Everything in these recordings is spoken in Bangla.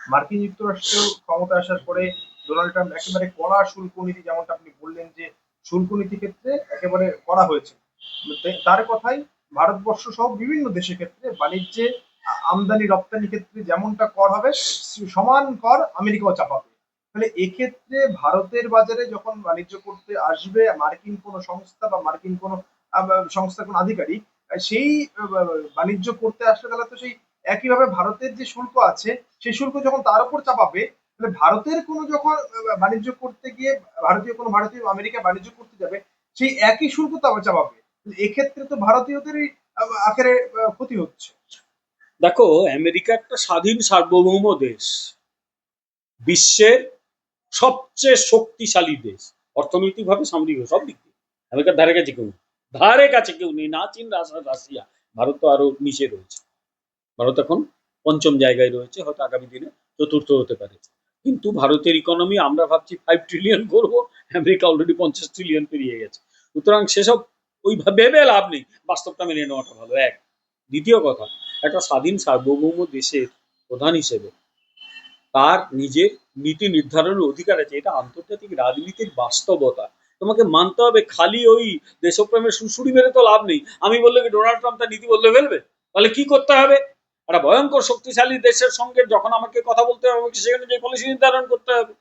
মার্কিন যুক্তরাষ্ট্র ক্ষমতা আসার পরে ডোনাল্ড ট্রাম্প একেবারে কড়া শুল্ক নীতি যেমনটা আপনি বললেন যে শুল্ক নীতি ক্ষেত্রে একেবারে করা হয়েছে। তার কথাই ভারতবর্ষ সহ বিভিন্ন দেশের ক্ষেত্রে বাণিজ্যে আমদানি, রপ্তানি ক্ষেত্রে যেমনটা কর হবে, সমান কর আমেরিকাও চাপাবে। তাহলে এক্ষেত্রে ভারতের বাজারে যখন বাণিজ্য করতে আসবে, মার্কিন কোনো সংস্থা বা মার্কিন কোনো সংস্থা কোনো আধিকারিক, সেই বাণিজ্য করতে আসলে তাহলে তো সেই একইভাবে ভারতের যে শুল্ক আছে, সেই শুল্ক যখন তার উপর চাপাবে, তাহলে ভারতের কোনো যখন বাণিজ্য করতে গিয়ে, ভারতীয় কোনো ভারতীয় আমেরিকা বাণিজ্য করতে যাবে, সেই একই শুল্ক তো আবার চাপাবে। এক্ষেত্রে তো ভারতীয়দেরই আখেরে ক্ষতি হচ্ছে। দেখো, আমেরিকা একটা স্বাধীন সার্বভৌম দেশ। বিশ্বের সবচেয়ে শক্তিশালী দেশ। অর্থনৈতিকভাবে সামরিক সব দিক দিয়ে। আমেরিকার ধারে কাছে কেউ। ধারে কাছে কেউ নেই। না চীন রাশিয়া। ভারত তো আরও নিচে রয়েছে। ভারত এখন পঞ্চম জায়গায় রয়েছে, হয়তো আগামী দিনে চতুর্থ হতে পারে। কিন্তু ভারতের ইকোনমি আমরা ভাবছি ফাইভ ট্রিলিয়ন করব, আমেরিকা অলরেডি পঞ্চাশ ট্রিলিয়ন পেরিয়ে গেছে। সুতরাং সেসব ওইভাবে ভেবে লাভ নেই, বাস্তবটা মেনে নেওয়াটা ভালো। এক, দ্বিতীয় কথা, একটা স্বাধীন সার্বভৌম দেশের প্রধান হিসেবে তার নিজের নীতি নির্ধারণের অধিকার আছে, এটা আন্তর্জাতিক রাজনীতির বাস্তবতা। তোমাকে মানতে হবে, খালি ওই দেশপ্রেমের সুশুড়ি মেরে তো লাভ নেই। আমি বললে ডোনাল্ড ট্রাম্প তার নীতি বললে ফেলবে? তাহলে কি করতে হবে? একটা ভয়ঙ্কর শক্তিশালী দেশের সঙ্গে যখন আমাকে কথা বলতে হবে, আমাকে সেখানে যে পলিসি নির্ধারণ করতে হবে।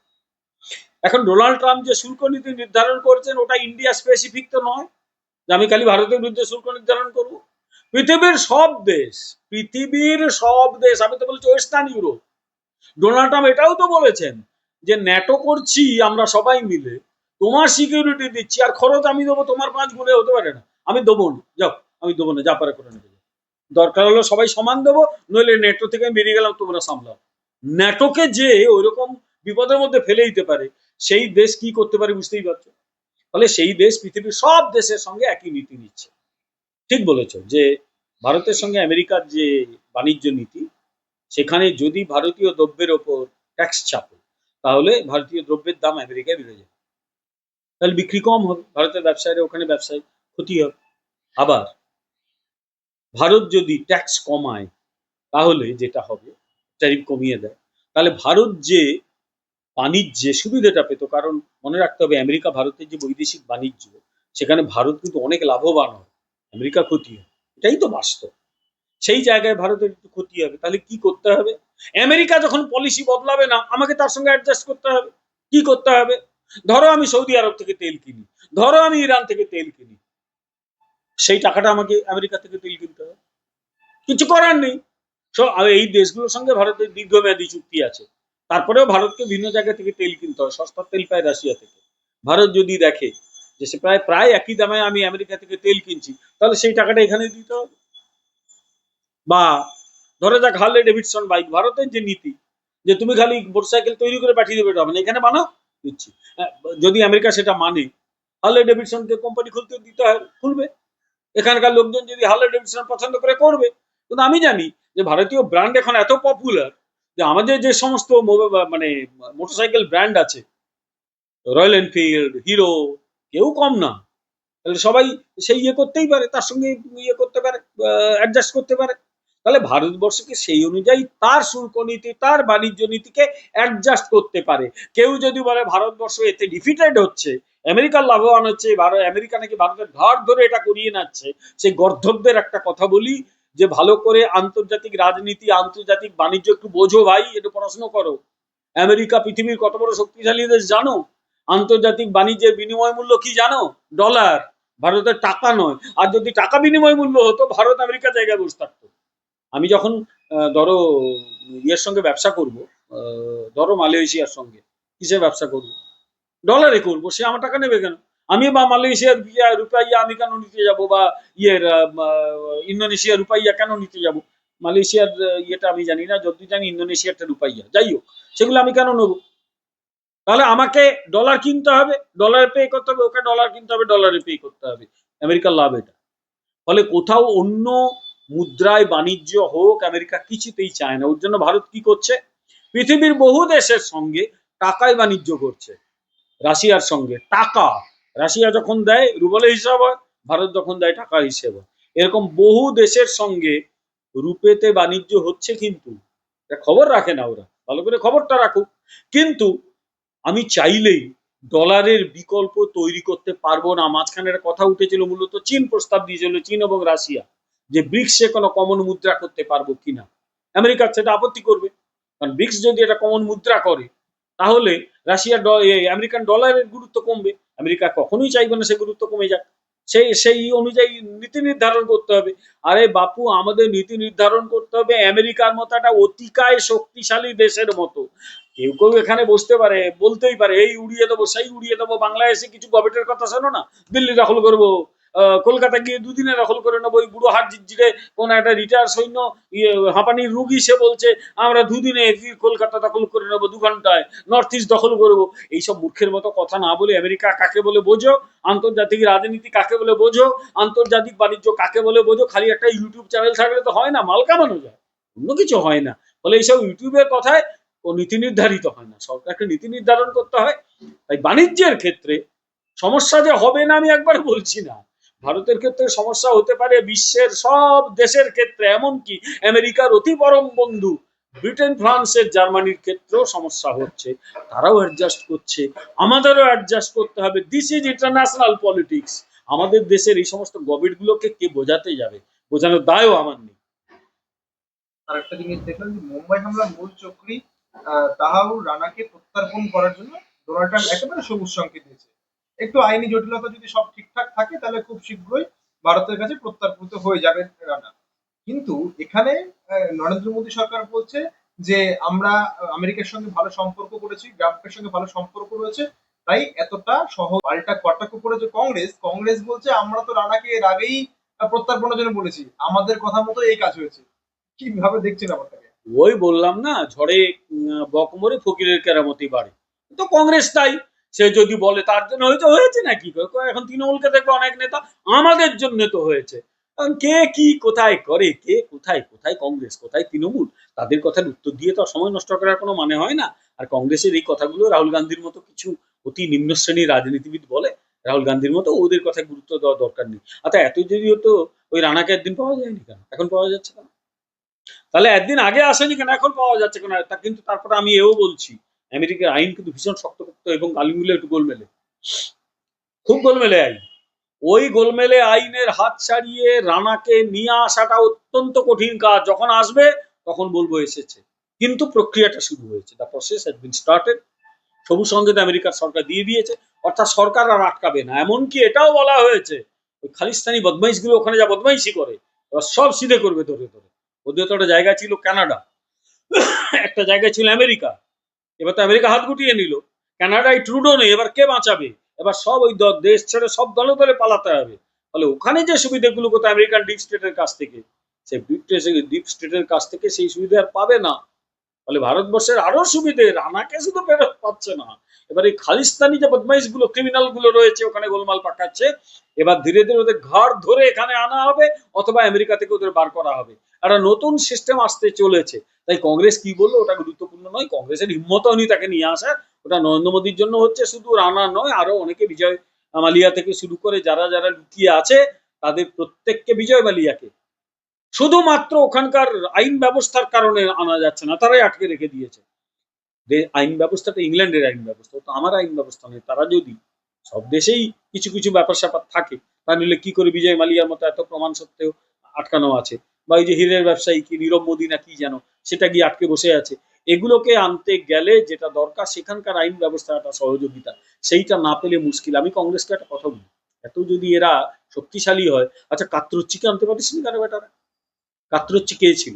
এখন ডোনাল্ড ট্রাম্প যে শুল্ক নীতি নির্ধারণ করেছেন, ওটা ইন্ডিয়া স্পেসিফিক তো নয়, যে আমি খালি ভারতের বিরুদ্ধে শুল্ক নির্ধারণ করব। পৃথিবীর সব দেশ, পৃথিবীর সব দেশ, আমি তো বলছি ওয়েস্টার্ন ইউরোপ ডোনাল্ড ট্রাম্প এটাও তো বলেছেন যে ন্যাটো করছি, আমরা সবাই মিলে, তোমার সিকিউরিটি দিচ্ছি, আর খরচ আমি দেবো, তোমার পাঁচ গুণে হতে পারে না। আমি দেবো না, যাও, আমি দেবো না, যা পারে করে নেবে। দরকার হলো সবাই সমান দেবো, নইলে নেটো থেকে আমি বেরিয়ে গেলাম, তোমরা সামলাও। ন্যাটোকে যে ওইরকম বিপদের মধ্যে ফেলে দিতে পারে, সেই দেশ কি করতে পারে বুঝতেই পারছ? ফলে সেই দেশ, পৃথিবীর সব দেশের সঙ্গে একই নীতি নিচ্ছে। ঠিক বলেছ যে ভারতের সঙ্গে আমেরিকার যে বাণিজ্য নীতি, সেখানে যদি ভারতীয় দ্রব্যের ওপর ট্যাক্স চাপে, তাহলে ভারতীয় দ্রব্যের দাম আমেরিকায় বেড়ে যাবে। তাহলে বিক্রি কম হবে, ভারতের ব্যবসায়ীরা ওখানে ব্যবসায় ক্ষতি হবে। আবার ভারত যদি ট্যাক্স কমায়, তাহলে যেটা হবে ট্যারিফ কমিয়ে দেয়। তাহলে ভারত যে বাণিজ্যে সুবিধাটা পেত, কারণ মনে রাখতে হবে, আমেরিকা ভারতের যে বৈদেশিক বাণিজ্য, সেখানে ভারত কিন্তু অনেক লাভবান হয়, আমেরিকা ক্ষতি হয়, এটাই তো বাস্তব। সেই জায়গায় ভারতের একটু ক্ষতি হবে, তাহলে কি করতে হবে? আমেরিকা যখন পলিসি বদলাবে না, আমাকে তার সঙ্গে অ্যাডজাস্ট করতে হবে, কি করতে হবে? ধরো আমি সৌদি আরব থেকে তেল কিনি, ধরো আমি ইরান থেকে তেল কিনি, সেই টাকাটা আমাকে আমেরিকা থেকে তেল কিছু করার নেই। সো এই দেশগুলোর সঙ্গে ভারতের দীর্ঘমেয়াদী চুক্তি আছে। তারপরেও ভারতকে ভিন্ন জায়গা থেকে তেল কিনতে হয়। সস্তার তেল পায় রাশিয়া থেকে। ভারত যদি দেখে যে সে প্রায় প্রায় একই দামে আমি আমেরিকা থেকে তেল কিনছি তাহলে সেই টাকাটা এখানে দিতে হবে। বা ধরে যাক হার্লে ডেভিডসন বাইক ভারতের যে নীতি যে তুমি খালি মোটরসাইকেল তৈরি করে পাঠিয়ে দেবে এটা না। এখানে বানাও দিচ্ছি। হ্যাঁ, যদি আমেরিকা সেটা মানে হার্লে ডেভিডসনকে কোম্পানি খুলতে দিতে হয় খুলবে। এখানকার লোকজন যদি হার্লে ডেভিডসন পছন্দ করে করবে। কিন্তু আমি জানি যে ভারতীয় ব্র্যান্ড এখন এত পপুলার যে আমাদের যে সমস্ত মানে মোটরসাইকেল ব্র্যান্ড আছে রয়্যাল এনফিল্ড হিরো কেউ কম না। তাহলে সবাই সেই ইয়ে করতেই পারে, তার সঙ্গে ইয়ে করতে পারে অ্যাডজাস্ট করতে পারে। তাহলে ভারতবর্ষকে সেই অনুযায়ী তার শুল্ক নীতি তার বাণিজ্য নীতিকে অ্যাডজাস্ট করতে পারে। কেউ যদি বলে ভারতবর্ষ এতে ডিফিটেড হচ্ছে, আমেরিকার লাভবান হচ্ছে আমেরিকা নাকি ভারতের ধার ধরে এটা করিয়ে নাচ্ছে, সেই গর্ধবদের একটা কথা বলি যে ভালো করে আন্তর্জাতিক রাজনীতি, আন্তর্জাতিক বাণিজ্য একটু বোঝো ভাই, একটু পড়াশোনা করো। আমেরিকা পৃথিবীর কত বড় শক্তিশালী দেশ জানো? আন্তর্জাতিক বাণিজ্যের বিনিময় মূল্য কি জানো? ডলার। ভারতের টাকা নয়। আর যদি টাকা বিনিময় মূল্য হতো, ভারত আমেরিকা জায়গায় বসে থাকতো। আমি যখন ধরো, ইয়ের সঙ্গে ব্যবসা করব ধরো মালয়েশিয়ার সঙ্গে কিসে ব্যবসা করব? ডলারে করব। সে আমার টাকা নেবে কেন? আমি বা মালয়েশিয়ার ইয়া রুপাইয়া আমি কেন নিতে যাব বা ইয়ের ইন্দোনেশিয়ার রুপাইয়া কেন নিতে যাব? মালয়েশিয়ার ইয়েটা আমি জানি না, যদি জানি ইন্দোনেশিয়ারটা রুপাইয়া। যাই হোক, সেগুলো আমি কেন নেব? তাহলে আমাকে ডলার কিনতে হবে ডলারে পে করতে হবে, ওকে ডলার কিনতে হবে ডলারে পে করতে হবে। আমেরিকার লাভ এটা। ফলে কোথাও অন্য মুদ্রায় বাণিজ্য হোক, আমেরিকা কিছুতেই চায় না। ওর জন্য ভারত কি করছে? পৃথিবীর বহু দেশের সঙ্গে টাকায় বাণিজ্য করছে। রাশিয়ার সঙ্গে। টাকা। রাশিয়া যখন দেয়, রুবলে হিসাব হয়, ভারত যখন দেয়, টাকা হিসেব হয়। এরকম বহু দেশের সঙ্গে রূপেতে বাণিজ্য হচ্ছে কিন্তু খবর রাখে না ওরা। ভালো করে খবরটা রাখুক। কিন্তু আমি চাইলেই ডলারের বিকল্প তৈরি করতে পারব না। মাঝখানে কথা উঠেছিল, মূলত চীন প্রস্তাব দিয়েছিল, চীন এবং রাশিয়া, যে ব্রিক্সে কোনো কমন মুদ্রা করতে পারব কিনা। আমেরিকা সেটা আপত্তি করবে। কারণ ব্রিক্স যদি এটা কমন মুদ্রা করে, তাহলে রাশিয়া আমেরিকান ডলারের গুরুত্ব কমবে। আমেরিকা কখনোই চাইবে না সে গুরুত্ব কমে যাক। সেই সেই অনুযায়ী নীতি নির্ধারণ করতে হবে। আরে বাপু, আমাদের নীতি নির্ধারণ করতে হবে আমেরিকার মতো একটা অতিকায় শক্তিশালী দেশের মতো। কেউ কেউ এখানে বসতে পারে, বলতেই পারে, এই উড়িয়ে দেবো, সেই উড়িয়ে দেবো এসে কিছু গভর্নমেন্টের কথা শোনো না, দিল্লি দখল করব। কলকাতা গিয়ে দুদিনে দখল করে নেব। ওই বুড়ো হাট জিরে কোন একটা রিটায়ার সৈন্য ইয়ে, হাঁপানির রুগী সে বলছে আমরা দুদিনে কলকাতা দখল করে নেব দু ঘন্টায়। নর্থ ইস্ট দখল করব। এইসব মূর্খের মতো কথা না বলে আমেরিকা কাকে বলে বোঝো? আন্তর্জাতিক রাজনীতি কাকে বলে বোঝো? আন্তর্জাতিক বাণিজ্য কাকে বলে বোঝো? খালি একটা ইউটিউব চ্যানেল থাকলে তো হয় না মাল কামানো যায়। অন্য কিছু হয় না। ফলে এইসব ইউটিউবের কথায় ও নীতি নির্ধারিত হয় না। সরকারকে নীতি নির্ধারণ করতে হয়। তাই বাণিজ্যের ক্ষেত্রে সমস্যা যে হবে না আমি একবার বলছি না। ভারতের ক্ষেত্রে সমস্যা হতে পারে, বিশ্বের সব দেশের ক্ষেত্রে, এমনকি আমেরিকার অতি পরম বন্ধু ব্রিটেন, ফ্রান্সের, জার্মানির ক্ষেত্রেও সমস্যা হচ্ছে। তারাও অ্যাডজাস্ট করছে, আমাদেরও অ্যাডজাস্ট করতে হবে। দিস ইজ ইন্টারন্যাশনাল পলিটিক্স আমাদের দেশের এই সমস্ত গভর্নমেন্টগুলোকে কে বোঝাতে যাবে? বোঝানোর দায়ও আমার নেই। আর একটা জিনিস দেখলাম যে মুম্বাই হামলার মূল চক্রী তাহাউর রানাকে প্রত্যার্পণ করার জন্য ডোনাল্ড ট্রাম্প একেবারে সবুজ সংকেত দিয়েছে। একটু আইনি জটিলতা যদি সব ঠিকঠাক থাকে, তাহলে খুব শীঘ্রই ভারতের কাছে প্রত্যার্পিত হয়ে যাবে রানা। কিন্তু এখানে নরেন্দ্র মোদী সরকার বলছে যে আমরা আমেরিকার সঙ্গে ভালো সম্পর্ক করেছি, ট্রাম্পের সঙ্গে ভালো সম্পর্ক রয়েছে, তাই এতটা সহ পাল্টা কটাক্ষ করেছে কংগ্রেস। কংগ্রেস বলছে, আমরা তো রানাকে এর আগেই প্রত্যার্পণের জন্য বলেছি। আমাদের কথা মতো এই কাজ হয়েছে। কীভাবে দেখছেন ব্যাপারটাকে? ওই বললাম না, ঝড়ে বকমরে ফকিরের কেরামতি বাড়ে। তো কংগ্রেস তাই। সে যদি বলে, তার জন্য হয়েছে হয়েছে নাকি? এখন তৃণমূলকে দেখবে অনেক নেতা, আমাদের জন্য তো হয়েছে। কে কি কোথায় করে, কে কোথায় কোথায় কংগ্রেস, কোথায় তৃণমূল, তাদের কথার উত্তর দিয়ে তো সময় নষ্ট করার কোনো মানে হয় না। আর কংগ্রেসের এই কথাগুলো রাহুল গান্ধীর মতো কিছু অতি নিম্ন শ্রেণির রাজনীতিবিদ বলে, রাহুল গান্ধীর মতো ওদের কথায় গুরুত্ব দেওয়া দরকার নেই। আচ্ছা এত যদি হতো ওই রানাকে একদিন পাওয়া যায়নি কেন? এখন পাওয়া যাচ্ছে কেন তাহলে একদিন আগে আসেনি কেন? এখন পাওয়া যাচ্ছে কেন? তা কিন্তু তারপরে আমি এও বলছি। আমেরিকার আইন কিন্তু ভীষণ শক্তপোক্ত এবং কালিগুলো একটু গোলমেলে। খুব গোলমেলে আইন। ওই গোলমেলে আইনের হাত ছাড়িয়ে রানাকে নিয়ে আসাটা অত্যন্ত কঠিন কাজ। যখন আসবে, তখন বলব এসেছে। কিন্তু প্রক্রিয়াটা শুরু হয়েছে। The process has been started সবুজ সংকেত আমেরিকার সরকার দিয়ে দিয়েছে। অর্থাৎ সরকার আর আটকাবে না। এমনকি এটাও বলা হয়েছে, ওই খালিস্তানি বদমাইশগুলো ওখানে যা বদমাইশি করে সব সিধে করবে ধরে ধরে। ওদের তো একটা জায়গা ছিল কানাডা। একটা জায়গা ছিল আমেরিকা। এবার তো আমেরিকা হাত গুটিয়ে নিল। কানাডায় ট্রুডো নেই, এবার কে বাঁচাবে? এবার সব ওই দেশ ছেড়ে সব দলে দলে পালাতে হবে। ফলে ওখানে যে সুবিধাগুলো করতে আমেরিকান ডিপ স্টেটের কাছ থেকে। সেই ডিপ স্টেটের কাছ থেকে সেই সুবিধা আর পাবে না। ফলে ভারতবর্ষের আরও সুবিধে, রানাকে শুধু ফেরত পাচ্ছে না। এবার এই খালিস্তানি যে বদমাইশগুলো ক্রিমিনালগুলো রয়েছে, ওখানে গোলমাল পাকাচ্ছে। এবার ধীরে ধীরে ওদের ঘাড় ধরে এখানে আনা হবে, অথবা আমেরিকা থেকে ওদের বার করা হবে। একটা নতুন সিস্টেম আসতে চলেছে। তাই কংগ্রেস কি বলল? ওটা গুরুত্বপূর্ণ নয়। কংগ্রেসের হিম্মত হয়নি তাকে নিয়ে আসার। ওটা নরেন্দ্র মোদীর জন্য হচ্ছে শুধু রানা নয়, আরও অনেকে বিজয় মালিয়া থেকে শুরু করে যারা যারা লুকিয়ে আছে, তাদের প্রত্যেককে বিজয় মালিয়াকে। শুধুমাত্র ওখানকার আইন ব্যবস্থার কারণে আনা যাচ্ছে না, তারাই আটকে রেখে দিয়েছে। আইন ব্যবস্থাটা ইংল্যান্ডের আইন ব্যবস্থা তো আমার আইন ব্যবস্থা নেই তারা যদি সব দেশেই কিছু কিছু ব্যাপার স্যাপার থাকে, তাহলে কি করে বিজয় মালিয়ার মতো এত প্রমাণ সত্ত্বেও আটকানো আছে? বা ওই যে হীরের ব্যবসায়ী কি, নীরব মোদী না কি যেন, সেটা গিয়ে আটকে বসে আছে। এগুলোকে আনতে গেলে যেটা দরকার, সেখানকার আইন ব্যবস্থা একটা সহযোগিতা, সেইটা না পেলে মুশকিল। আমি কংগ্রেসকে একটা কথা বলি এত যদি এরা শক্তিশালী হয় আচ্ছা কাত্রুচ্চিকে আনতে পারিস কেন বেটারা? কাত্রুচ্চি কে ছিল?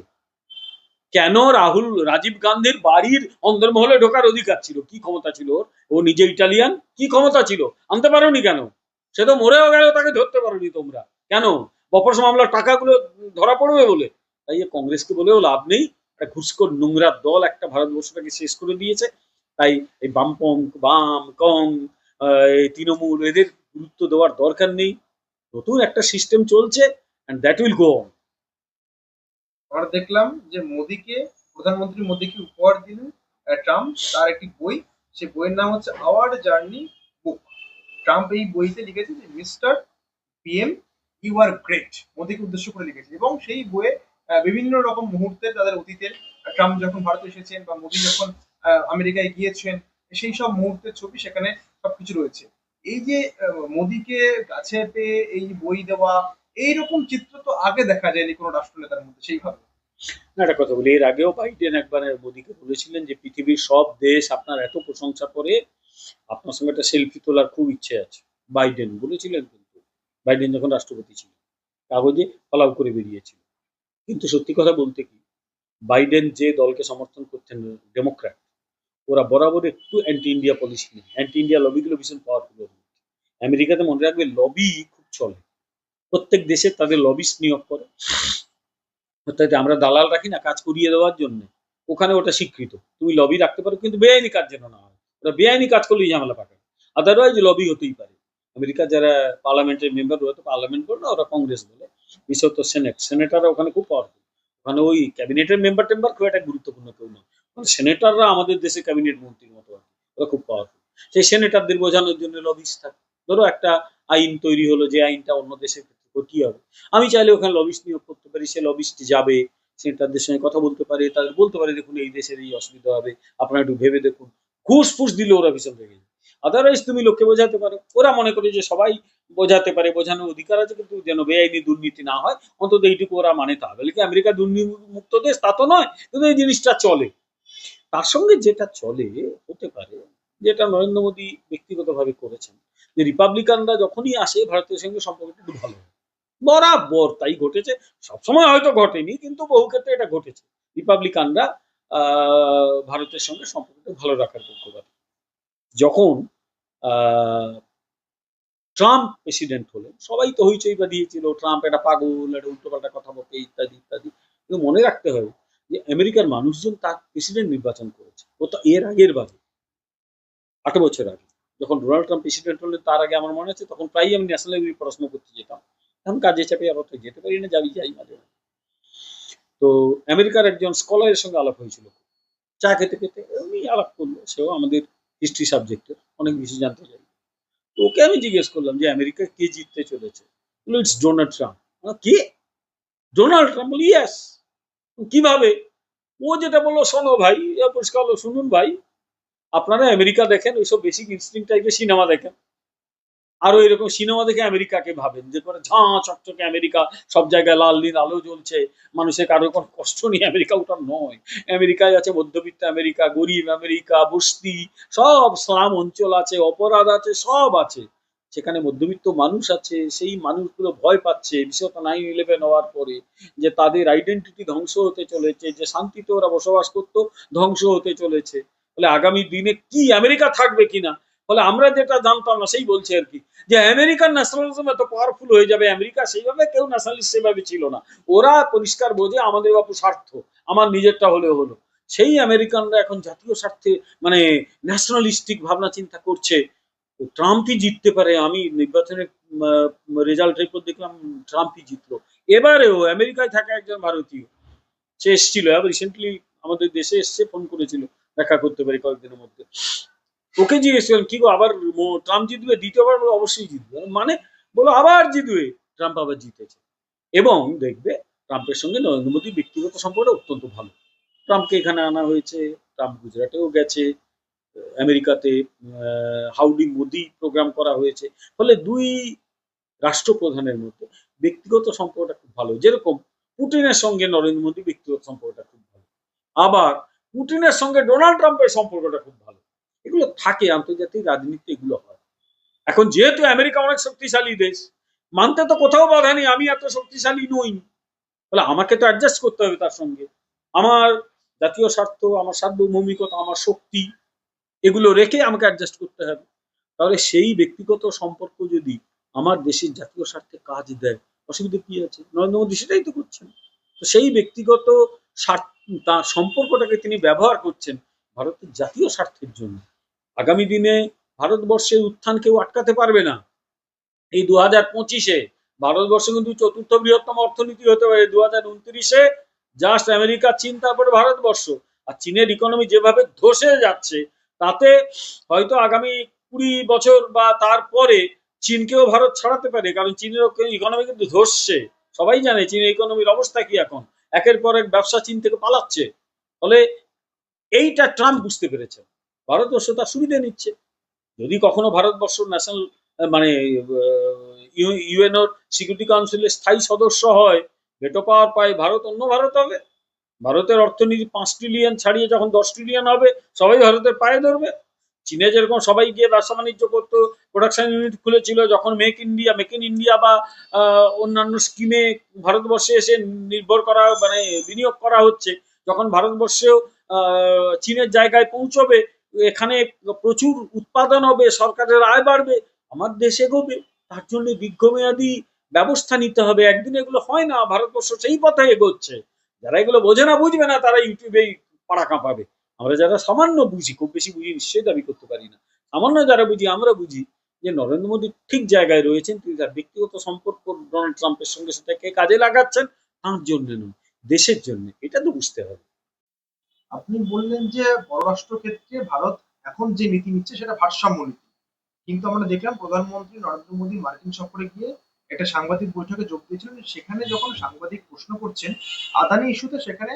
কেন রাহুল, রাজীব গান্ধীর বাড়ির অন্দরমহলে ঢোকার অধিকার ছিল? কি ক্ষমতা ছিল ওর? ও নিজে ইটালিয়ান? কি ক্ষমতা ছিল? আনতে পারোনি কেন? সে তো মরেও গেল, তাকে ধরতে পারোনি তোমরা। কেন? বপস মামলার টাকাগুলো ধরা পড়বে বলে। তাই কংগ্রেসকে বলেও লাভ নেই। একটা ঘুষখোর নোংরা দল একটা ভারতবর্ষটাকে শেষ করে দিয়েছে। তাই এই বামপং বাম কং তৃণমূল, এদের গুরুত্ব দেওয়ার দরকার নেই। নতুন একটা সিস্টেম চলছে and that will go on দেখলাম যে মোদিকে, প্রধানমন্ত্রী মোদিকে উপহার দিলেন ট্রাম্প, তার একটি বই। সে বইয়ের নাম হচ্ছে আওয়ার জার্নি বুক ট্রাম্প এই বইতে লিখেছে যে mister PM you are great মোদিকে উদ্দেশ্য করে লিখেছে। এবং সেই বইয়ে বিভিন্ন রকম মুহূর্তে তাদের অতীতের ট্রাম্প যখন ভারতে এসেছেন বা মোদী যখন আমেরিকায় গিয়েছেন, সেই সব মুহূর্তের ছবি সেখানে সবকিছু রয়েছে। এই যে মোদীকে কাছে পেয়ে এই বই দেওয়া, এইরকম চিত্র তো আগে দেখা যায়নি কোনো রাষ্ট্রনেতার মধ্যে সেইভাবে একটা কথা বলি, এর আগেও বাইডেন একবার মোদীকে বলেছিলেন যে পৃথিবীর সব দেশ আপনার এত প্রশংসা করে, আপনার সঙ্গে একটা সেলফি তোলার খুব ইচ্ছে আছে। বাইডেন বলেছিলেন কিন্তু। বাইডেন যখন রাষ্ট্রপতি ছিলেন কাগজে ফলাও করে বেরিয়েছিল। কিন্তু সত্যি কথা বলতে কি, বাইডেন যে দলকে সমর্থন করতেন ডেমোক্র্যাট, ওরা বরাবর একটু অ্যান্টি ইন্ডিয়া পলিসি নেই অ্যান্টি ইন্ডিয়া লবিগুলো ভীষণ পাওয়ারফুল আমেরিকাতে মনে রাখবে লবি খুব চলে। প্রত্যেক দেশে তাদের লবিস্ট নিয়োগ করে। অর্থাৎ আমরা দালাল রাখি না, কাজ করিয়ে দেওয়ার জন্য। ওখানে ওটা স্বীকৃত। তুমি লবি রাখতে পারো, কিন্তু বেআইনি কাজ যেন না হয়। ওরা বেআইনি কাজ করলেই ঝামেলা পাকায় আদারওয়াইজ লবি হতেই পারে। আমেরিকার যারা পার্লামেন্টের মেম্বার হতো পার্লামেন্ট বলে ওরা কংগ্রেস বলে। বিশেষত সেনেট সেনেটাররা ওখানে খুব পাওয়ারফুল ওখানে ওই ক্যাবিনেটের মেম্বার টেম্বার খুব একটা গুরুত্বপূর্ণ কেউ না মানে সেনেটাররা আমাদের দেশে ক্যাবিনেট মন্ত্রীর মতো আর। ওরা খুব পাওয়ারফুল সেই সেনেটারদের বোঝানোর জন্য লবিস থাকে। ধরো একটা আইন তৈরি হলো যে আইনটা অন্য দেশের ক্ষেত্রে ক্ষতি হবে। আমি চাইলে ওখানে লবিস্ট নিয়োগ করতে পারি। সে লবিস্ট যাবে সেন্টারদের সঙ্গে কথা বলতে পারে তাদের বলতে পারে, দেখুন, এই দেশের এই অসুবিধা হবে। আপনারা একটু ভেবে দেখুন। ঘুষ ফুস দিলে ওরা ভীষণ রেগে যায়। আদারওয়াইজ তুমি লোককে বোঝাতে পারো। ওরা মনে করে যে সবাই বোঝাতে পারে, বোঝানোর অধিকার আছে, কিন্তু যেন বেআইনি দুর্নীতি না হয়, অন্তত এইটুকু ওরা মানে তা বলে কি আমেরিকা দুর্নীতিমুক্ত দেশ, তা তো নয়, কিন্তু এই জিনিসটা চলে। তার সঙ্গে যেটা চলে, হতে পারে, যেটা নরেন্দ্র মোদী ব্যক্তিগতভাবে করেছেন, যে রিপাবলিকানরা যখনই আসে ভারতের সঙ্গে সম্পর্কটা একটু ভালো বরাবর তাই ঘটেছে, সবসময় হয়তো ঘটেনি, কিন্তু বহু ক্ষেত্রে এটা ঘটেছে। রিপাবলিকানরা ভারতের সঙ্গে সম্পর্কটা ভালো রাখার পক্ষপাত। যখন ট্রাম্প প্রেসিডেন্ট হলেন। সবাই তো হইচই বা দিয়েছিল, ট্রাম্প একটা পাগল, একটা উল্টোপাল্টা কথা বলতে, ইত্যাদি ইত্যাদি। কিন্তু মনে রাখতে হবে যে, আমেরিকার মানুষজন তার প্রেসিডেন্ট নির্বাচন করেছে। ও তো এর আগের বারে, আট বছর আগে। যখন ডোনাল্ড ট্রাম্প প্রেসিডেন্ট হলেন, তার আগে আমার মনে আছে, তখন প্রায়ই আমি ন্যাশনাল লাইব্রেরি পড়াশোনা করতে যেতাম। এখন কাজে চাপে আবার তো যেতে পারি না, যাবি যাই মাঝে মাঝে। তো আমেরিকার একজন স্কলারের সঙ্গে আলাপ হয়েছিল। চা খেতে খেতে, উনি আলাপ করল, সেও আমাদের হিস্ট্রি সাবজেক্টের অনেক বেশি জানতে চাই। তো ওকে আমি জিজ্ঞেস করলাম যে, আমেরিকা কে জিততে চলেছে? বলল ইটস ডোনাল্ড ট্রাম্প কে? ডোনাল্ড ট্রাম্প বলি ইয়াস কীভাবে? ও যেটা বলল, শোনো ভাই পরিষ্কার হলো, শুনুন ভাই, আপনারা আমেরিকা দেখেন, ওইসব বেসিক ইনস্টিং টাইপের সিনেমা দেখেন। আরও এরকম সিনেমা দেখে আমেরিকাকে ভাবেন, যে করে ঝাঁ, চকচকে আমেরিকা, সব জায়গায় লাল নীল আলো জ্বলছে, মানুষের কারও কোনো কষ্ট নেই, আমেরিকা ওটা নয়। আমেরিকায় আছে মধ্যবিত্ত আমেরিকা, গরিব আমেরিকা, বস্তি, সব স্লাম অঞ্চল আছে, অপরাধ আছে, সব আছে। সেখানে মধ্যবিত্ত মানুষ আছে, সেই মানুষগুলো ভয় পাচ্ছে বিশেষত নাইন ইলেভেন হওয়ার পরে, যে তাদের আইডেন্টিটি ধ্বংস হতে চলেছে, যে শান্তিতে ওরা বসবাস করতো, ধ্বংস হতে চলেছে। বলে আগামী দিনে কি আমেরিকা থাকবে কিনা? ফলে আমরা যেটা জানতাম না সেই বলছে আর কি, যে আমেরিকান ন্যাশনালিজম এত পাওয়ারফুল হয়ে যাবে, আমেরিকা সেইভাবে কেউ ন্যাশনালিস্ট সেভাবে ছিল না। ওরা পরিষ্কার বোঝে, আমাদের বাপু স্বার্থ, আমার নিজেরটা হলেও হলো। সেই আমেরিকানরা এখন জাতীয় স্বার্থে মানে ন্যাশনালিস্টিক ভাবনা চিন্তা করছে। ট্রাম্পই জিততে পারে, আমি নির্বাচনের রেজাল্ট রিপোর্ট দেখলাম, ট্রাম্পই জিতলো। এবারেও আমেরিকায় থাকা একজন ভারতীয়, সে এসেছিল রিসেন্টলি আমাদের দেশে এসছে, ফোন করেছিল, দেখা করতে পারি কয়েকদিনের মধ্যে। ওকে জিজ্ঞেস কি গো, আবার ট্রাম্প জিতবে? দ্বিতীয়বার অবশ্যই জিতবে। মানে বলো আবার জিতবে। ট্রাম্প আবার জিতেছে। এবং দেখবে, ট্রাম্পের সঙ্গে নরেন্দ্র মোদীর ব্যক্তিগত সম্পর্ক অত্যন্ত ভালো। ট্রাম্পকে এখানে আনা হয়েছে, ট্রাম্প গুজরাটেও গেছে, আমেরিকাতে হাউডি মোদি প্রোগ্রাম করা হয়েছে। ফলে দুই রাষ্ট্রপ্রধানের মধ্যে ব্যক্তিগত সম্পর্কটা খুব ভালো। যেরকম পুটিনের সঙ্গে নরেন্দ্র মোদী ব্যক্তিগত সম্পর্কটা খুব ভালো। আবার পুটিনের সঙ্গে ডোনাল্ড ট্রাম্পের সম্পর্কটা খুব ভালো। এগুলো থাকে আন্তর্জাতিক রাজনীতি এগুলো হয়। এখন যেহেতু আমেরিকা অনেক শক্তিশালী দেশ, মানতে তো কোথাও বাধা নেই, আমি এত শক্তিশালী নই। বলে আমাকে তো অ্যাডজাস্ট করতে হবে তার সঙ্গে। আমার জাতীয় স্বার্থ, আমার সার্বভৌমিকতা, আমার শক্তি, এগুলো রেখে আমাকে অ্যাডজাস্ট করতে হবে। তাহলে সেই ব্যক্তিগত সম্পর্ক যদি আমার দেশের জাতীয় স্বার্থে কাজ দেয়, অসুবিধা কি আছে? নরেন্দ্র মোদী সেটাই তো করছেন। তো সেই ব্যক্তিগত স্বার্থ, তার সম্পর্কটাকে তিনি ব্যবহার করছেন ভারতের জাতীয় স্বার্থের জন্য। আগামী দিনে ভারতবর্ষের উত্থান কেউ আটকাতে পারবে না। এই দু হাজার পঁচিশে ভারতবর্ষ কিন্তু চতুর্থ বৃহত্তম অর্থনীতি হতে পারে। দু হাজার উনত্রিশে জাস্ট আমেরিকা, চীন, তারপরে ভারতবর্ষ। আর চীনের ইকোনমি যেভাবে ধসে যাচ্ছে, তাতে হয়তো আগামী কুড়ি বছর বা তারপরে চীনকেও ভারত ছাড়াতে পারে, কারণ চীনের ইকোনমি কিন্তু ধসছে। সবাই জানে চীনের ইকোনমির অবস্থা কি এখন। একের পর এক ব্যবসা চীন থেকে পালাচ্ছে। ফলে এইটা ট্রাম্প বুঝতে পেরেছেন। ভারতবর্ষ তার সুবিধে নিচ্ছে। যদি কখনো ভারতবর্ষ ন্যাশনাল মানে ইউএনওর সিকিউরিটি কাউন্সিলের স্থায়ী সদস্য হয় ভেটো পাওয়ার পায়, ভারত অন্য ভারত হবে। ভারতের অর্থনীতি পাঁচ ট্রিলিয়ন ছাড়িয়ে যখন দশ ট্রিলিয়ন হবে, সবাই ভারতের পায়ে ধরবে। চীনে যেরকম সবাই গিয়ে ব্যবসা বাণিজ্য করতো প্রোডাকশন ইউনিট খুলেছিল, যখন make India make in India বা অন্যান্য স্কিমে ভারতবর্ষে এসে নির্ভর করা মানে বিনিয়োগ করা হচ্ছে, যখন ভারতবর্ষেও চীনের জায়গায় পৌঁছবে এখানে প্রচুর উৎপাদন হবে, সরকারের আয় বাড়বে, আমার দেশ এগোবে, তার জন্য দীর্ঘমেয়াদী ব্যবস্থা নিতে হবে। একদিন এগুলো হয় না, ভারতবর্ষ সেই পথে এগোচ্ছে। যারা এগুলো বোঝে না, বুঝবে না, তারা ইউটিউবেই পাড়া কাঁপাবে আমরা যারা সামান্য বুঝি, খুব বেশি বুঝি, নিশ্চয়ই দাবি করতে পারি না। সামান্য যারা বুঝি, আমরা বুঝি যে নরেন্দ্র মোদী ঠিক জায়গায় রয়েছেন, তিনি তার ব্যক্তিগত সম্পর্ক ডোনাল্ড ট্রাম্পের সঙ্গে সেটাকে কাজে লাগাচ্ছেন, তার জন্য নয়, দেশের জন্য, এটা তো বুঝতে হবে। আপনি বললেন যে পররাষ্ট্র ক্ষেত্রে ভারত এখন যে নীতি নিচ্ছে সেটা ভারসাম্য নীতি। কিন্তু আমরা দেখলাম প্রধানমন্ত্রী নরেন্দ্র মোদী মার্কিন সফরে গিয়ে একটা সাংবাদিক বৈঠকে যোগ দিয়েছিলেন। সেখানে যখন সাংবাদিক প্রশ্ন করছেন, আদানি ইস্যুতে সেখানে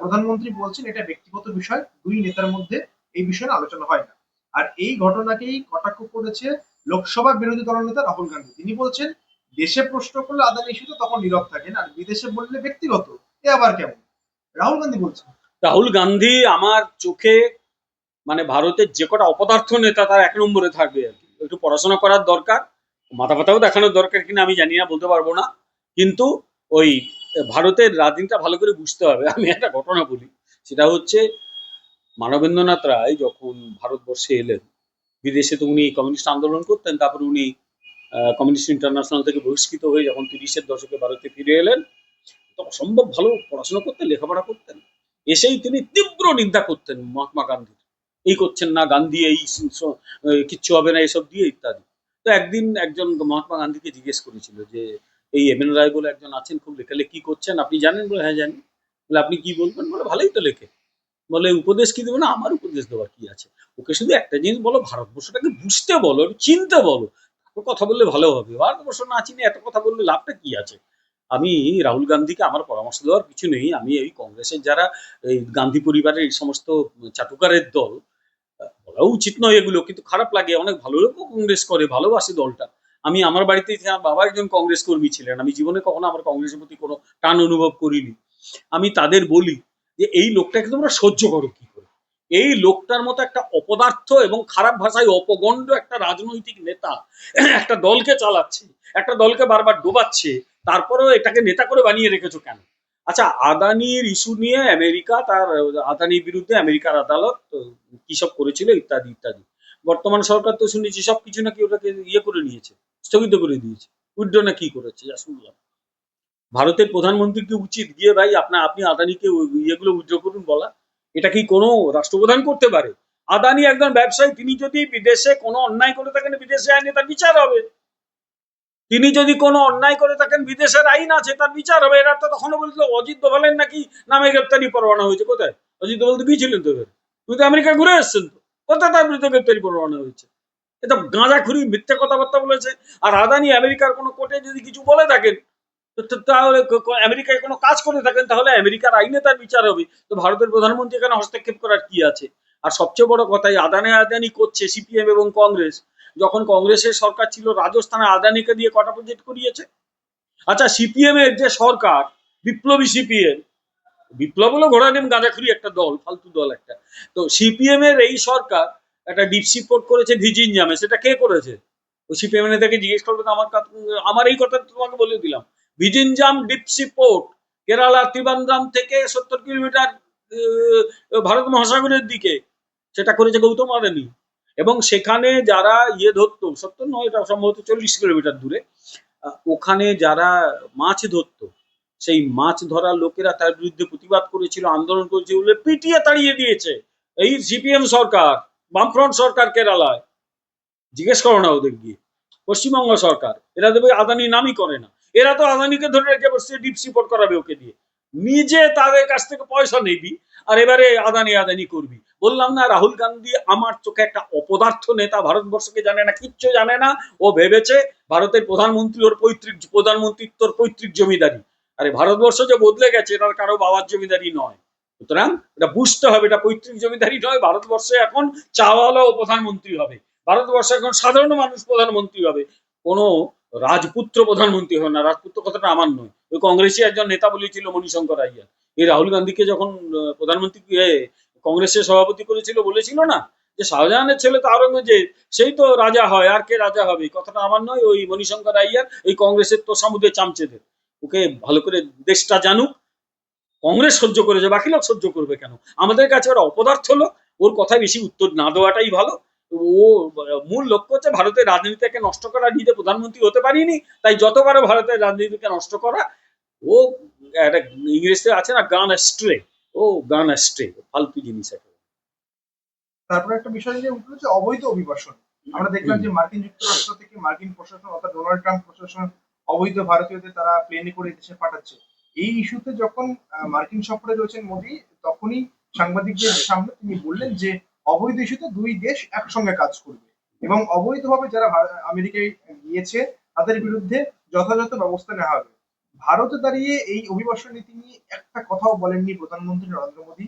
প্রধানমন্ত্রী বলছেন এটা ব্যক্তিগত বিষয়, দুই নেতার মধ্যে এই বিষয়ে আলোচনা হয় না। আর এই ঘটনাকেই কটাক্ষ করেছে লোকসভা বিরোধী দলনেতা রাহুল গান্ধী। তিনি বলছেন, দেশে প্রশ্ন করলে আদানি ইস্যুতে তখন নীরব থাকেন, আর বিদেশে বললে ব্যক্তিগত। এ আবার কেমন? রাহুল গান্ধী বলছেন। রাহুল গান্ধী আমার চোখে মানে ভারতের যে কটা অপদার্থ নেতা তার এক নম্বরে থাকবে আর কি। একটু পড়াশোনা করার দরকার, মাথা ফাতাও দেখানোর দরকার কিনা আমি জানি না, বলতে পারব না। কিন্তু ওই ভারতের রাজনীতিটা ভালো করে বুঝতে হবে। আমি একটা ঘটনা বলি, সেটা হচ্ছে মানবেন্দ্রনাথ রায় যখন ভারতবর্ষে এলেন, বিদেশে তো উনি কমিউনিস্ট আন্দোলন করতেন, তারপরে উনি কমিউনিস্ট ইন্টারন্যাশনাল থেকে বহিষ্কৃত হয়ে যখন তিরিশের দশকে ভারতে ফিরে এলেন, তো অসম্ভব ভালো পড়াশোনা করতেন, লেখাপড়া করতেন। এসেই তিনি তীব্র নিন্দা করতেন মহাত্মা গান্ধীর। এই করছেন না, গান্ধী এই কিচ্ছু হবে না, এসব দিয়ে ইত্যাদি। তো একদিন একজন মহাত্মা গান্ধীকে জিজ্ঞেস করেছিল যে, এই এম এন রায় বলে একজন আছেন, খুব লেখালেখি করছেন, আপনি জানেন? বলে হ্যাঁ জানি। বলে, আপনি কি বলবেন? বলে, ভালোই তো লেখে। বলে, উপদেশ কি দেবো? না, আমার উপদেশ দেওয়ার কি আছে? ওকে শুধু একটা জিনিস বলো, ভারতবর্ষটাকে বুঝতে বলো, চিনতে বলো। কথা বললে ভালো হবে। ভারতবর্ষ না চিনে এত কথা বললে লাভটা কি আছে? আমি রাহুল গান্ধীকে আমার পরামর্শ দেওয়ার কিছু নেই। আমি এই কংগ্রেসের যারা, এই গান্ধী পরিবারের এই সমস্ত চাটুকারের দল বলা উচিত নয় এগুলো, কিন্তু খারাপ লাগে। অনেক ভালো লোকও কংগ্রেস করে, ভালোবাসে দলটা। আমি আমার বাড়িতে বাবা একজন কংগ্রেস কর্মী ছিলেন, আমি জীবনে কখনো আমার কংগ্রেসের প্রতি কোনো টান অনুভব করিনি। আমি তাদের বলি যে, এই লোকটাকে তোমরা সহ্য করো কি করে? এই লোকটার মতো একটা অপদার্থ এবং খারাপ ভাষায় অপগণ্ড একটা রাজনৈতিক নেতা একটা দলকে চালাচ্ছে, একটা দলকে বারবার ডোবাচ্ছে তারপরেও এটাকে নেতা করে বানিয়ে রেখেছো কেন? আচ্ছা আদানির ইস্যু নিয়ে আমেরিকা তার, আদানির বিরুদ্ধে আমেরিকার আদালত, কি সব করেছিল ইত্যাদি ইত্যাদি। বর্তমান সরকার তো শুনেছি সব কিছু নাকি ওটাকে ইয়ে করে নিয়েছে, স্থগিত করে দিয়েছে। উইড্রো না কি করেছে, যা শুনলাম। ভারতের প্রধানমন্ত্রীকে উচিত? গিয়ে ভাই আপনার আপনি আদানিকে ইয়েগুলো উইড্রো করুন বলা। এটা কি কোনো রাষ্ট্রপ্রধান করতে পারে? আদানি একজন ব্যবসায়ী, তিনি যদি বিদেশে কোনো অন্যায় করে থাকেন, বিদেশে আইনে তার বিচার হবে। তিনি যদি কোনো অন্যায় করে থাকেন, বিদেশের আইন আছে, তার বিচার হবে। এরা তো তখনও বলছিল, অজিত দোভালের নাকি নামে গ্রেপ্তারি পরোয়ানা হয়েছে। কোথায়? অজিত দোভাল তো গিয়েছিলেন তো তুমি তো আমেরিকা ঘুরে এসছেন তো। কোথায় তার বিরুদ্ধে গ্রেপ্তারি পরোয়ানা হয়েছে? এটা গাঁজাখুরি, মিথ্যে কথাবার্তা বলেছে। আর আদানি আমেরিকার কোনো কোর্টে যদি কিছু বলে থাকেন তাহলে আমেরিকায় কোনো কাজ করে থাকেন, তাহলে আমেরিকার আইনে তার বিচার হবে। তো ভারতের প্রধানমন্ত্রী এখানে হস্তক্ষেপ করার কি আছে? আর সবচেয়ে বড় কথা আদানি আদানি করছে সিপিএম এবং কংগ্রেস। যখন কংগ্রেসের সরকার ছিল রাজস্থানে আদানিকে দিয়ে কটা প্রজেক্ট করিয়েছে? আচ্ছা সিপিএম এর যে সরকার, বিপ্লবী সিপিএম বিপ্লব হলো ঘোড়া নেম গাঁজাখুরি একটা দল, ফালতু দল একটা। তো সিপিএম এর এই সরকার একটা ডিপসি পোর্ট করেছে ভিজিন জামে, সেটা কে করেছে? ওই সিপিএম নেতাকে জিজ্ঞেস করবে তো আমার আমার এই কথা তোমাকে বলে দিলাম। Vizhinjam deep sea port Kerala Trivandrum থেকে সত্তর কিলোমিটার ভারত মহাসাগরের দিকে, সেটা করেছে গৌতম আদানি। এবং সেখানে যারা ইয়ে ধরতো সত্তর নয়, এটা সম্ভবত চল্লিশ কিলোমিটার দূরে ওখানে যারা মাছ ধরতো, সেই মাছ ধরার লোকেরা তার বিরুদ্ধে প্রতিবাদ করেছিল, আন্দোলন করেছিল, বলে পিটিয়ে তাড়িয়ে দিয়েছে। এই সিপিএম সরকার, বামফ্রন্ট সরকার কেরালায়। জিজ্ঞেস করো না ওদের গিয়ে। পশ্চিমবঙ্গ সরকার, এরা দেবে আদানি নামই করে না। এরা তো আদানিকে ধরে রেখে বসছে ডিপ সিপোর্ট করাবে ওকে দিয়ে। নিজে তাদের কাছ থেকে পয়সা নেবি, আর এবারে আদানি আদানি করবি। বললাম না, রাহুল গান্ধী আমার চোখে একটা অপদার্থ নেতা ভারতবর্ষকে জানে না, কিচ্ছু জানে না। ও ভেবেছে ভারতের প্রধানমন্ত্রী ওর পৈতৃক প্রধানমন্ত্রীর তোর পৈতৃক জমিদারি। আরে ভারতবর্ষ যে বদলে গেছে তার কারও বাবার জমিদারি নয়। সুতরাং এটা বুঝতে হবে, এটা পৈতৃক জমিদারি নয়, ভারতবর্ষে এখন চাওয়ালাও প্রধানমন্ত্রী হবে। ভারতবর্ষে এখন সাধারণ মানুষ প্রধানমন্ত্রী হবে। কোনো রাজপুত্র প্রধানমন্ত্রী হবে না, রাজপুত্র কথাটা আমার নয়। ওই কংগ্রেসে একজন নেতা বলেছিল মণিশঙ্কর আইয়া এই রাহুল গান্ধীকে যখন প্রধানমন্ত্রী কংগ্রেসের সভাপতি করেছিল বলেছিল না? যে শাহজাহানের ছেলে তো আওরঙ্গজেব, সেই তো রাজা হয়, আর কে রাজা হবে? কথাটা আমার নয়, ওই মণিশঙ্কর আইয়ার ওই কংগ্রেসের তো সমুদ্রে চামচেদের। ওকে ভালো করে দেশটা জানুক। কংগ্রেস সহ্য করেছে, বাকি লোক সহ্য করবে কেন? আমাদের কাছে ওরা অপদার্থ লোক, ওর কথায় বেশি উত্তর না দেওয়াটাই ভালো। ও মূল লক্ষ্য হচ্ছে ভারতের রাজনীতিকে নষ্ট করা নিজে প্রধানমন্ত্রী হতে পারিনি, তাই যত পারে ভারতের রাজনীতিকে নষ্ট করা, ও একটা ইংরেজিতে আছে না, গান স্ট্রে। ও গান স্ট্রে ফালতু জিনিস একটা তারপরে একটা বিষয় যে উঠল যে অবৈধ অভিবাসন। আমরা দেখলাম যে মার্কিন যুক্তরাষ্ট্র থেকে মার্কিন প্রশাসন অর্থাৎ ডোনাল্ড ট্রাম্প প্রশাসন অবৈধ ভারতীয়দের তারা প্লেনে করে দেশে পাঠাচ্ছে। এই ইস্যুতে যখন মার্কিন সফরে রয়েছেন মোদী তখনই সাংবাদিকদের সামনে তিনি বললেন যে অবৈধ ইস্যুতে দুই দেশ একসঙ্গে কাজ করবে। এবং অবৈধভাবে যারা আমেরিকায় গিয়েছে তাদের বিরুদ্ধে যথাযথ ব্যবস্থা নেওয়া হবে। ভারতে দাঁড়িয়ে এই অভিবাসন নীতি নিয়ে একটা কথাও বলেননি প্রধানমন্ত্রী নরেন্দ্র মোদী।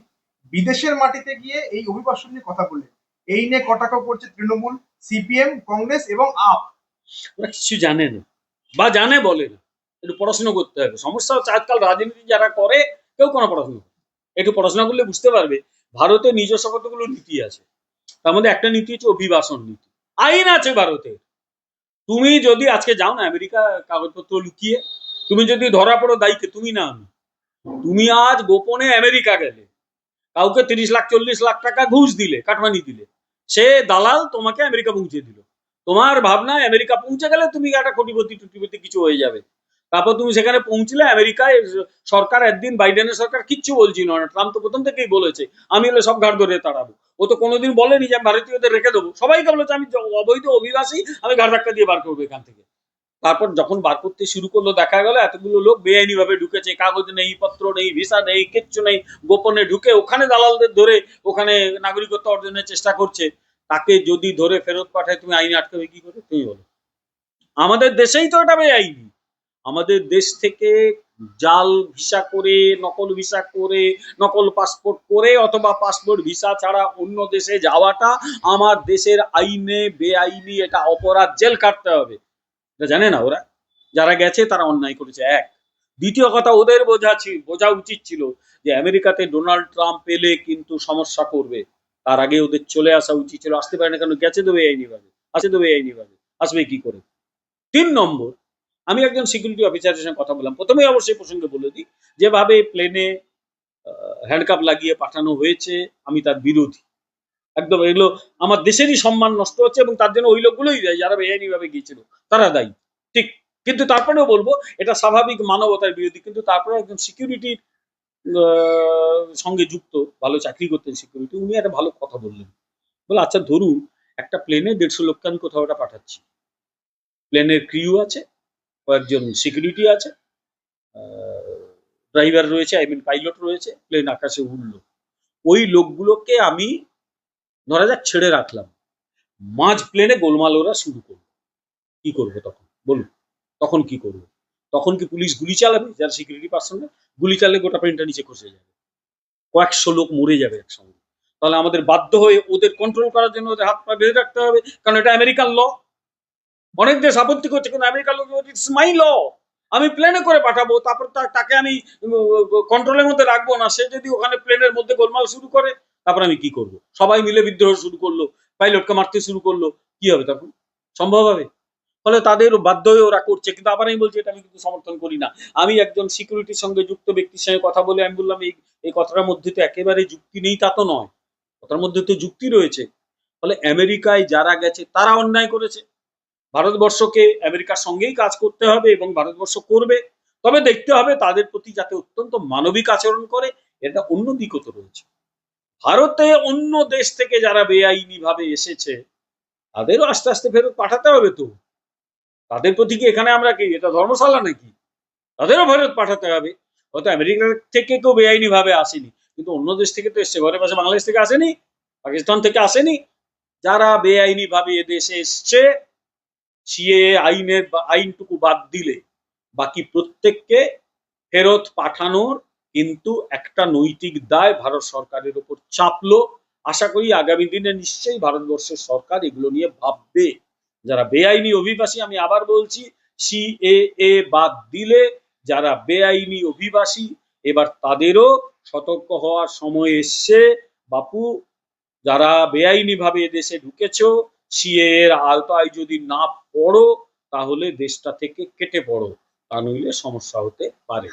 বিদেশের মাটিতে গিয়ে এই অভিবাসন নিয়ে কথা বললেন। এই নিয়ে কটাক্ষ করছে তৃণমূল, সিপিএম, কংগ্রেস এবং আপ। কিছু জানে না। বা জানে বলে না। একটু পড়াশোনা করতে হবে। সমস্যা হচ্ছে আজকাল রাজনীতি যারা করে, কেউ কোনো পড়াশোনা একটু পড়াশোনা করলে বুঝতে পারবে, ভারতে নিজস্ব কতগুলো নীতি আছে। তার মধ্যে একটা নীতি হচ্ছে অভিবাসন নীতি। আইন আছে ভারতে তুমি যদি আজকে যাও না, আমেরিকা কাগজপত্র লুকিয়ে তুমি যদি ধরা পড়ো দায়ীকে তুমি না আমি। তুমি আজ গোপনে আমেরিকা গেলে, কাউকে তিরিশ লাখ, চল্লিশ লাখ টাকা ঘুষ দিলে, কাটমানি দিলে, সে দালাল তোমাকে আমেরিকা পৌঁছে দিল। তোমার ভাবনা আমেরিকা পৌঁছে গেলে তুমি একটা কোটিপতি টুটিপতি কিছু হয়ে যাবে। তারপর তুমি সেখানে পৌঁছলে আমেরিকায় সরকার একদিন, বাইডেনের সরকার কিচ্ছু বলছিল না। ট্রাম্প তো প্রথম থেকেই বলেছে, আমি হলে সব ঘাট ধরে তাড়াবো। ও তো কোনোদিন বলেনি যে আমি ভারতীয়দের রেখে দেবো। সবাইকে বলেছে, আমি অবৈধ অভিবাসী, আমি ঘাট ধাক্কা দিয়ে বার করব এখান থেকে। তারপর যখন বার করতে শুরু করল, দেখা গেল এতগুলো লোক বেআইনি ভাবে ঢুকেছে, কাগজ নেই, পত্র নেই, ভিসা নেই, কিচ্ছু নেই, গোপনে ঢুকে ওখানে দালালদের ধরে ওখানে নাগরিকত্ব অর্জনের চেষ্টা করছে। তাকে যদি ধরে ফেরত পাঠায়, তুমি আইনে আটকাবে, কি করে তুমি বলো। আমাদের দেশেই তো এটা বেআইনি। আমাদের দেশ থেকে জাল ভিসা করে, নকল ভিসা করে, নকল পাসপোর্ট করে অথবা পাসপোর্ট ভিসা ছাড়া অন্য দেশে যাওয়াটা, আমার দেশের আইনে বেআইনি, এটা অপরাধ, জেল কাটতে হবে। এটা জানে না ওরা? যারা গেছে, তারা অন্যায় করেছে। এক। দ্বিতীয় কথা, ওদের বোঝা ছিল বোঝা উচিত ছিল যে আমেরিকাতে ডোনাল্ড ট্রাম্প এলে কিন্তু সমস্যা করবে। তার আগে ওদের চলে আসা উচিত ছিল। আসতে পারে না কেন? গেছে তো বেআইনি ভাবে আসে তো বেআইনি ভাবে আসবে কি করে? তিন নম্বর, আমি একজন সিকিউরিটি অফিসারের সঙ্গে কথা বললাম। প্রথমেই অবশ্যই প্রসঙ্গে বলে দিই, যেভাবে প্লেনে হ্যান্ডকাপ লাগিয়ে পাঠানো হয়েছে, আমি তার বিরোধী। একদম এগুলো আমার দেশেরই সম্মান নষ্ট হচ্ছে এবং তার জন্য ওই লোকগুলোই দেয়, যারা বেআইনি ভাবে গিয়েছিল, তারা দায়ী। ঠিক, কিন্তু তারপরেও বলব, এটা স্বাভাবিক মানবতার বিরোধী, কিন্তু তারপরে একজন সিকিউরিটির সঙ্গে যুক্ত, ভালো চাকরি করতেন সিকিউরিটি উনি একটা ভালো কথা বললেন। বলে আচ্ছা ধরুন, একটা প্লেনে দেড়শো লোককে আমি কোথাও একটা পাঠাচ্ছি। প্লেনের ক্রিউ আছে, কয়েকজন সিকিউরিটি আছে ড্রাইভার রয়েছে আই মিন পাইলট রয়েছে প্লেন আকাশে উড়লো। ওই লোকগুলোকে আমি ধরা যাক ছেড়ে রাখলাম। মাঝ প্লেনে গোলমাল ওরা শুরু করল। কি করব তখন? বলুন, তখন কি করব? তখন কি পুলিশ গুলি চালাবে? যারা সিকিউরিটি পার্সন গুলি চালালে গোটা প্লেনটা নিচে খসে যাবে। কয়েকশো লোক মরে যাবে একসঙ্গে। তাহলে আমাদের বাধ্য হয়ে ওদের কন্ট্রোল করার জন্য ওদের হাত পা বেঁধে রাখতে হবে, কারণ এটা আমেরিকান ল অনেক দেশ আপত্তি করছে, কিন্তু আমেরিকান ল ইটস মাই ল আমি প্লেনে করে পাঠাবো, তারপর তাকে আমি কন্ট্রোলের মধ্যে রাখব না। সে যদি ওখানে প্লেনের মধ্যে গোলমাল শুরু করে তারপর আমি কি করব? সবাই মিলে বিদ্রোহ শুরু করল, পাইলটকে মারতে শুরু করল, কি হবে তখন? সম্ভব হবে? ফলে তাদের বাধ্য হয়ে ওরা করছে, কিন্তু আবার আমি বলছি, এটা আমি কিন্তু সমর্থন করি না। আমি একজন সিকিউরিটির সঙ্গে যুক্ত ব্যক্তির সঙ্গে কথা বলে আমি বললাম, এই এই কথাটার মধ্যে তো একেবারে যুক্তি নেই, তা তো নয়। কথার মধ্যে তো যুক্তি রয়েছে। ফলে আমেরিকায় যারা গেছে, তারা অন্যায় করেছে। ভারতবর্ষকে আমেরিকার সঙ্গেই কাজ করতে হবে এবং ভারতবর্ষ করবে। তবে দেখতে হবে, তাদের প্রতি যাতে অত্যন্ত মানবিক আচরণ করে, এটা অন্য দিকও তো রয়েছে। ভারতে অন্য দেশ থেকে যারা বেআইনি ভাবে এসেছে, তাদেরও আস্তে আস্তে ফেরত পাঠাতে হবে তো। তাদের প্রতি কি এখানে আমরা কি, এটা ধর্মশালা নাকি? তাদেরও ফেরত পাঠাতে হবে। হয়তো আমেরিকা থেকে কেউ বেআইনি ভাবে আসেনি, কিন্তু অন্য দেশ থেকে তো এসছে। ঘরে পাশে বাংলাদেশ থেকে আসেনি, পাকিস্তান থেকে আসেনি। যারা বেআইনি ভাবে এদেশে এসছে, সিএ আইনের আইনটুকু বাদ দিলে বাকি প্রত্যেককে ফেরত পাঠানোর কিন্তু একটা নৈতিক দায় ভারত সরকারের উপর চাপলো। আশা করি আগামী দিনে নিশ্চয়ই ভারতবর্ষের সরকার এগুলো নিয়ে ভাববে। যারা বেআইনি অভিবাসী, আমি আবার বলছি সিএএ বাদ দিলে যারা বেআইনি অভিবাসী, এবার তাদেরও সতর্ক হওয়ার সময় এসছে। বাপু, যারা বেআইনি ভাবে এদেশে ঢুকেছ সিএ এর আওতায় যদি না পড়ো, তাহলে দেশটা থেকে কেটে পড়ো। তা নইলে সমস্যা হতে পারে।